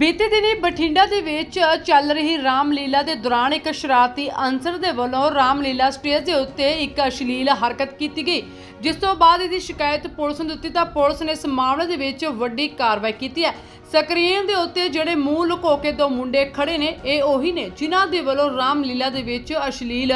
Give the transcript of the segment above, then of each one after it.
ਬੀਤੇ ਦਿਨੀ ਬਠਿੰਡਾ ਦੇ ਵਿੱਚ ਚੱਲ ਰਹੀ ਰਾਮਲੀਲਾ ਦੇ ਦੌਰਾਨ ਇੱਕ ਸ਼ਰਾਰਤੀ ਅਨਸਰ ਦੇ ਵੱਲੋਂ ਰਾਮਲੀਲਾ ਸਟੇਜ ਦੇ ਉੱਤੇ ਇੱਕ ਅਸ਼ਲੀਲ ਹਰਕਤ ਕੀਤੀ ਗਈ। ਜਿਸ ਤੋਂ ਬਾਅਦ ਇਹਦੀ ਸ਼ਿਕਾਇਤ ਪੁਲਿਸ ਨੂੰ ਦਿੱਤੀ ਤਾਂ ਪੁਲਿਸ ਨੇ ਇਸ ਮਾਮਲੇ ਦੇ ਵਿੱਚ ਵੱਡੀ ਕਾਰਵਾਈ ਕੀਤੀ ਹੈ। ਸਕਰੀਨ ਦੇ ਉੱਤੇ ਜਿਹੜੇ ਮੂੰਹ ਲੁਕੋ ਕੇ ਦੋ ਮੁੰਡੇ ਖੜੇ ਨੇ, ਇਹ ਉਹੀ ਨੇ ਜਿਨ੍ਹਾਂ ਦੇ ਵੱਲੋਂ ਰਾਮਲੀਲਾ ਦੇ ਵਿੱਚ ਅਸ਼ਲੀਲ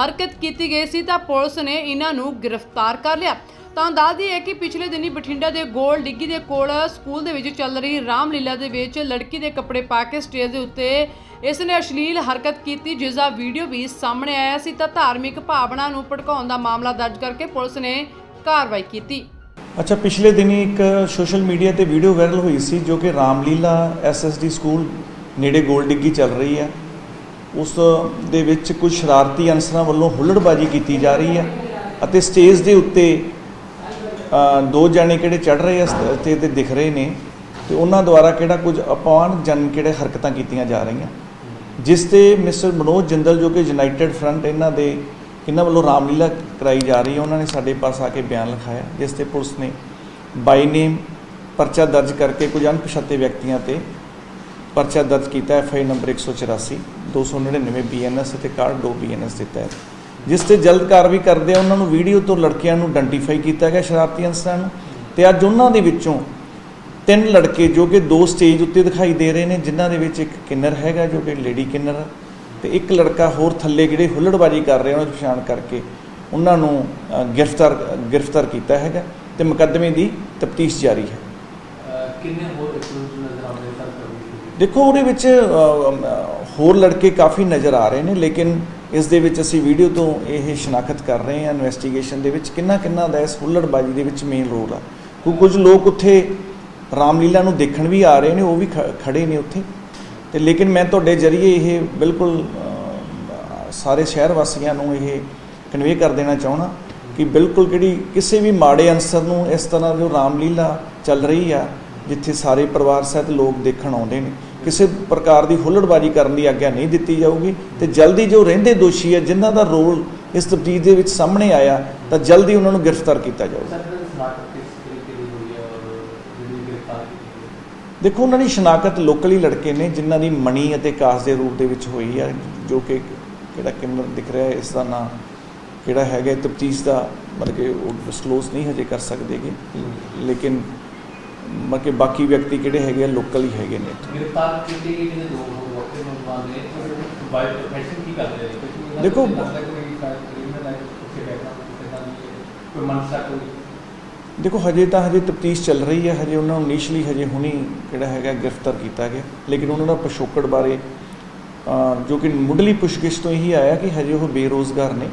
ਹਰਕਤ ਕੀਤੀ ਗਈ ਸੀ ਤਾਂ ਪੁਲਿਸ ਨੇ ਇਹਨਾਂ ਨੂੰ ਗ੍ਰਿਫਤਾਰ ਕਰ ਲਿਆ। ਤਾਂ ਦੱਸਦੀ ਹੈ ਕਿ ਪਿਛਲੇ ਦਿਨੀ ਬਠਿੰਡਾ ਦੇ ਗੋਲ ਡਿੱਗੀ ਦੇ ਕੋਲ ਸਕੂਲ ਦੇ ਵਿੱਚ ਚੱਲ ਰਹੀ ਰਾਮਲੀਲਾ ਦੇ ਵਿੱਚ ਲੜਕੀ ਦੇ ਕੱਪੜੇ ਪਾ ਕੇ ਸਟੇਜ ਦੇ ਉੱਤੇ ਇਸ ਨੇ ਅਸ਼ਲੀਲ ਹਰਕਤ ਕੀਤੀ, ਜਿਸ ਦਾ ਵੀਡੀਓ ਵੀ ਸਾਹਮਣੇ ਆਇਆ ਸੀ। ਤਾਂ ਧਾਰਮਿਕ ਭਾਵਨਾ ਨੂੰ ਭੜਕਾਉਣ ਦਾ ਮਾਮਲਾ ਦਰਜ ਕਰਕੇ ਪੁਲਿਸ ਨੇ ਕਾਰਵਾਈ ਕੀਤੀ। ਅੱਛਾ, ਪਿਛਲੇ ਦਿਨੀ ਇੱਕ ਸੋਸ਼ਲ ਮੀਡੀਆ ਤੇ ਵੀਡੀਓ ਵਾਇਰਲ ਹੋਈ ਸੀ, ਜੋ ਕਿ ਰਾਮਲੀਲਾ ਐਸਐਸਡੀ ਸਕੂਲ ਨੇੜੇ ਗੋਲ ਡਿੱਗੀ ਚੱਲ ਰਹੀ ਹੈ। ਉਸ ਦੇ ਵਿੱਚ ਕੁਝ ਸ਼ਰਾਰਤੀ ਅਨਸਰਾਂ ਵੱਲੋਂ ਹੁੱਲੜਬਾਜ਼ੀ ਕੀਤੀ ਜਾ ਰਹੀ ਹੈ ਅਤੇ ਸਟੇਜ ਦੇ ਉੱਤੇ ਦੋ ਜਣੇ ਕਿਹੜੇ ਚੜ ਰਹੇ ਆ ਤੇ ਦਿਖ ਰਹੇ ਨੇ, ਤੇ ਉਹਨਾਂ ਦੁਆਰਾ ਕਿਹੜਾ ਕੁਝ ਅਪਾਨ ਜਨ ਕਿਹੜੇ ਹਰਕਤਾਂ ਕੀਤੀਆਂ ਜਾ ਰਹੀਆਂ। ਜਿਸ ਤੇ ਮਿਸਟਰ ਮਨੋਜ ਜਿੰਦਲ ਜੋ ਕਿ ਯੂਨਾਈਟਿਡ ਫਰੰਟ ਇਹਨਾਂ ਦੇ ਇਹਨਾਂ ਵੱਲੋਂ ਰਾਮਲੀਲਾ ਕਰਾਈ ਜਾ ਰਹੀ ਹੈ, ਉਹਨਾਂ ਨੇ ਸਾਡੇ ਪਾਸ ਆ ਕੇ ਬਿਆਨ ਲਿਖਾਇਆ, ਜਿਸ ਤੇ ਪੁਲਿਸ ਨੇ ਬਾਈ ਨੇਮ ਪਰਚਾ ਦਰਜ ਕਰਕੇ ਕੁਝ ਅਣਪਛਾਤੇ ਵਿਅਕਤੀਆਂ ਤੇ ਪਰਚਾ ਦਰਜ ਕੀਤਾ, ਐਫ ਆਈ ਨੰਬਰ 184 299 ਬੀਐਨਐਸ ਅਤੇ 62 ਬੀਐਨਐਸ ਦਿੱਤਾ ਹੈ ਜਿਸ ਤੇ ਜਲਦ ਕਾਰਵਾਈ ਕਰਦੇ ਆ ਉਹਨਾਂ ਨੂੰ ਵੀਡੀਓ ਤੋਂ ਲੜਕਿਆਂ ਨੂੰ ਆਇਡੈਂਟੀਫਾਈ ਕੀਤਾ ਗਿਆ ਸ਼ਰਾਰਤੀ ਅਨਸਰਾਂ ਨੂੰ। ਤੇ ਅੱਜ ਉਹਨਾਂ ਦੇ ਵਿੱਚੋਂ ਤਿੰਨ ਲੜਕੇ ਜੋ ਕਿ ਦੋ ਸਟੇਜ ਉੱਤੇ ਦਿਖਾਈ ਦੇ ਰਹੇ ਨੇ ਜਿਨ੍ਹਾਂ ਦੇ ਵਿੱਚ ਇੱਕ ਕਿੰਨਰ ਹੈਗਾ ਜੋ ਕਿ ਲੇਡੀ ਕਿੰਨਰ ਤੇ ਇੱਕ ਲੜਕਾ ਹੋਰ ਥੱਲੇ ਜਿਹੜੇ ਹੁੱਲੜਬਾਜੀ ਕਰ ਰਹੇ ਉਹਨਾਂ ਦੀ ਪਛਾਣ ਕਰਕੇ ਉਹਨਾਂ ਨੂੰ ਗ੍ਰਿਫਤਾਰ ਗ੍ਰਿਫਤਾਰ ਕੀਤਾ ਹੈਗਾ ਤੇ ਮੁਕੱਦਮੇ ਦੀ ਤਫਤੀਸ਼ ਜਾਰੀ ਹੈ। ਕਿੰਨੇ ਹੋਰ ਨਜ਼ਰ ਸਰ ਕਰੋ ਦੇਖੋ ਉਹਦੇ ਵਿੱਚ ਹੋਰ ਲੜਕੇ ਕਾਫੀ ਨਜ਼ਰ ਆ ਰਹੇ ਨੇ ਲੇਕਿਨ ਇਸ ਦੇ ਵਿੱਚ ਅਸੀਂ ਵੀਡੀਓ ਤੋਂ ਇਹ ਸ਼ਨਾਖਤ ਕਰ ਰਹੇ ਹਾਂ ਇਨਵੈਸਟੀਗੇਸ਼ਨ ਦੇ ਵਿੱਚ ਕਿੰਨਾ ਕਿੰਨਾ ਦਾ ਇਸ ਹੁੱਲੜਬਾਜੀ ਦੇ ਵਿੱਚ ਮੇਨ ਰੋਲ ਆ। ਕਿਉਂ ਕੁਝ ਲੋਕ ਉੱਥੇ ਰਾਮਲੀਲਾ ਨੂੰ ਦੇਖਣ ਵੀ ਆ ਰਹੇ ਨੇ, ਉਹ ਵੀ ਖ- ਖੜੇ ਨੇ ਉੱਥੇ। ਤੇ ਲੇਕਿਨ ਮੈਂ ਤੁਹਾਡੇ ਜਰੀਏ ਇਹ ਬਿਲਕੁਲ ਸਾਰੇ ਸ਼ਹਿਰ ਵਾਸੀਆਂ ਨੂੰ ਇਹ ਕਨਵੇ ਕਰ ਦੇਣਾ ਚਾਹਣਾ ਕਿ ਬਿਲਕੁਲ ਜਿਹੜੀ ਕਿਸੇ ਵੀ ਮਾੜੇ ਅਨਸਰ ਨੂੰ ਇਸ ਤਰ੍ਹਾਂ ਜੋ ਰਾਮਲੀਲਾ ਚੱਲ ਰਹੀ ਆ, ਜਿੱਥੇ ਸਾਰੇ ਪਰਿਵਾਰ ਸਹਿਤ ਲੋਕ ਦੇਖਣ ਆਉਂਦੇ ਨੇ। ਕਿਸੇ ਪ੍ਰਕਾਰ ਦੀ ਹੁੱਲੜਬਾਜੀ ਕਰਨ ਦੀ ਆਗਿਆ ਨਹੀਂ ਦਿੱਤੀ ਜਾਊਗੀ ਤੇ ਜਲਦੀ ਜੋ ਰਹਿੰਦੇ ਦੋਸ਼ੀ ਹੈ ਜਿਨ੍ਹਾਂ ਦਾ ਰੋਲ ਇਸ ਤਬਦੀਲ ਦੇ ਵਿੱਚ ਸਾਹਮਣੇ ਆਇਆ ਤਾਂ ਜਲਦੀ ਉਹਨਾਂ ਨੂੰ ਗ੍ਰਿਫਤਾਰ ਕੀਤਾ ਜਾਊਗਾ। ਦੇਖੋ ਉਹਨਾਂ ਦੀ ਸ਼ਨਾਖਤ ਲੋਕਲੀ ਲੜਕੇ ਨੇ ਜਿਨ੍ਹਾਂ ਦੀ ਮਣੀ ਅਤੇ ਕਾਸ ਦੇ ਰੂਪ ਦੇ ਵਿੱਚ ਹੋਈ ਹੈ ਜੋ ਕਿ ਕਿਹੜਾ ਕਿੰਨਰ ਦਿਖ ਰਿਹਾ ਹੈ ਇਸ ਦਾ ਨਾਂ ਕਿਹੜਾ ਹੈਗਾ ਤਫਤੀਸ਼ ਦਾ ਮਤਲਬ ਕਿ ਉਹ ਡਿਸਕਲੋਜ਼ ਨਹੀਂ ਹਜੇ ਕਰ ਸਕਦੇਗੇ। ਲੇਕਿਨ ਮਤਲਬ ਕਿ ਬਾਕੀ ਵਿਅਕਤੀ ਕਿਹੜੇ ਹੈਗੇ ਆ ਲੋਕਲ ਹੀ ਹੈਗੇ ਨੇ ਇੱਥੇ। ਗ੍ਰਿਫਤਾਰ ਕੀਤੇ ਗਏ ਜਿਹੜੇ ਦੋ ਲੋਕ ਨੌਜਵਾਨ ਨੇ ਉਹ ਬਾਈ ਪ੍ਰੋਫੈਸ਼ਨ ਕੀ ਕਰਦੇ ਨੇ ਕੁਝ ਨਹੀਂ ਦੇਖੋ, ਕੋਈ ਹੈ ਹੈ, ਮਨਸਾ ਕੋਈ। ਦੇਖੋ ਹਜੇ ਤਾਂ ਹਜੇ ਤਫਤੀਸ਼ ਚੱਲ ਰਹੀ ਹੈ ਹਜੇ ਉਹਨਾਂ ਨੂੰ ਇਨੀਸ਼ੀਅਲੀ ਹਜੇ ਹੁਣੀ ਕਿਹੜਾ ਹੈਗਾ ਗ੍ਰਿਫਤਾਰ ਕੀਤਾ ਗਿਆ। ਲੇਕਿਨ ਉਹਨਾਂ ਦਾ ਪਿਛੋਕੜ ਬਾਰੇ ਜੋ ਕਿ ਮੁੱਢਲੀ ਪੁੱਛਗਿੱਛ ਤੋਂ ਇਹੀ ਆਇਆ ਕਿ ਹਜੇ ਉਹ ਬੇਰੋਜ਼ਗਾਰ ਨੇ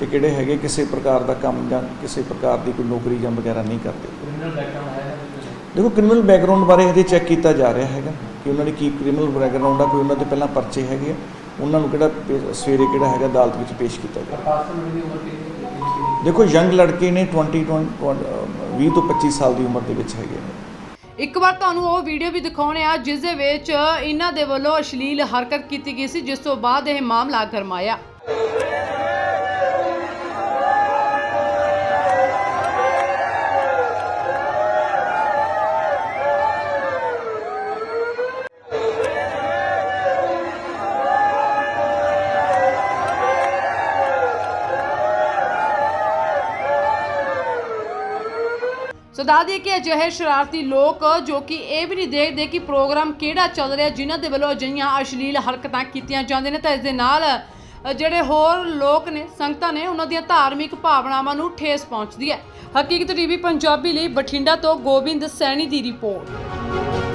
ਤੇ ਕਿਹੜੇ ਹੈਗੇ ਕਿਸੇ ਪ੍ਰਕਾਰ ਦਾ ਕੰਮ ਜਾਂ ਕਿਸੇ ਪ੍ਰਕਾਰ ਦੀ ਕੋਈ ਨੌਕਰੀ ਜਾਂ ਵਗੈਰਾ ਨਹੀਂ ਕਰਦੇ। ਕ੍ਰਿਮੀਨਲ ਬੈਕਗ੍ਰਾਉਂਡ ਹੈ ਦੇਖੋ ਕ੍ਰਿਮੀਨਲ ਬੈਕਗ੍ਰਾਉਂਡ ਬਾਰੇ ਹਜੇ ਚੈੱਕ ਕੀਤਾ ਜਾ ਰਿਹਾ ਹੈਗਾ ਕਿ ਉਹਨਾਂ ਦੀ ਕੀ ਕ੍ਰਿਮੀਨਲ ਬੈਕਗ੍ਰਾਉਂਡ ਆ, ਕੋਈ ਉਹਨਾਂ ਦੇ ਪਹਿਲਾਂ ਪਰਚੇ ਹੈਗੇ ਆ। ਉਹਨਾਂ ਨੂੰ ਕਿਹੜਾ ਪੇ- ਸਵੇਰੇ ਕਿਹੜਾ ਹੈਗਾ ਅਦਾਲਤ ਵਿੱਚ ਪੇਸ਼ ਕੀਤਾ ਗਿਆ ਦੇਖੋ ਯੰਗ ਲੜਕੇ ਨੇ 20 20 ਤੋਂ 25 ਸਾਲ ਦੀ ਉਮਰ ਦੇ ਵਿੱਚ ਹੈਗੇ ਨੇ ਇੱਕ ਵਾਰ ਤੁਹਾਨੂੰ ਉਹ ਵੀਡੀਓ ਵੀ ਦਿਖਾਉਣੇ ਆ, ਜਿਸ ਦੇ ਵਿੱਚ ਇਹਨਾਂ ਦੇ ਵੱਲੋਂ ਅਸ਼ਲੀਲ ਹਰਕਤ ਕੀਤੀ ਗਈ ਸੀ, ਜਿਸ ਤੋਂ ਬਾਅਦ ਇਹ ਮਾਮਲਾ ਗਰਮਾਇਆ। ਸੋ ਦੱਸ ਦਈਏ ਕਿ ਅਜਿਹੇ ਸ਼ਰਾਰਤੀ ਲੋਕ ਜੋ ਕਿ ਇਹ ਵੀ ਨਹੀਂ ਦੇਖਦੇ ਕਿ ਪ੍ਰੋਗਰਾਮ ਕਿਹੜਾ ਚੱਲ ਰਿਹਾ, ਜਿਨ੍ਹਾਂ ਦੇ ਵੱਲੋਂ ਅਜਿਹੀਆਂ ਅਸ਼ਲੀਲ ਹਰਕਤਾਂ ਕੀਤੀਆਂ ਜਾਂਦੀਆਂ ਨੇ, ਤਾਂ ਇਸ ਦੇ ਨਾਲ ਜਿਹੜੇ ਹੋਰ ਲੋਕ ਨੇ, ਸੰਗਤਾਂ ਨੇ, ਉਹਨਾਂ ਦੀਆਂ ਧਾਰਮਿਕ ਭਾਵਨਾਵਾਂ ਨੂੰ ਠੇਸ ਪਹੁੰਚਦੀ ਹੈ। ਹਕੀਕਤ ਟੀਵੀ ਪੰਜਾਬੀ ਲਈ ਬਠਿੰਡਾ ਤੋਂ ਗੋਬਿੰਦ ਸੈਣੀ ਦੀ ਰਿਪੋਰਟ।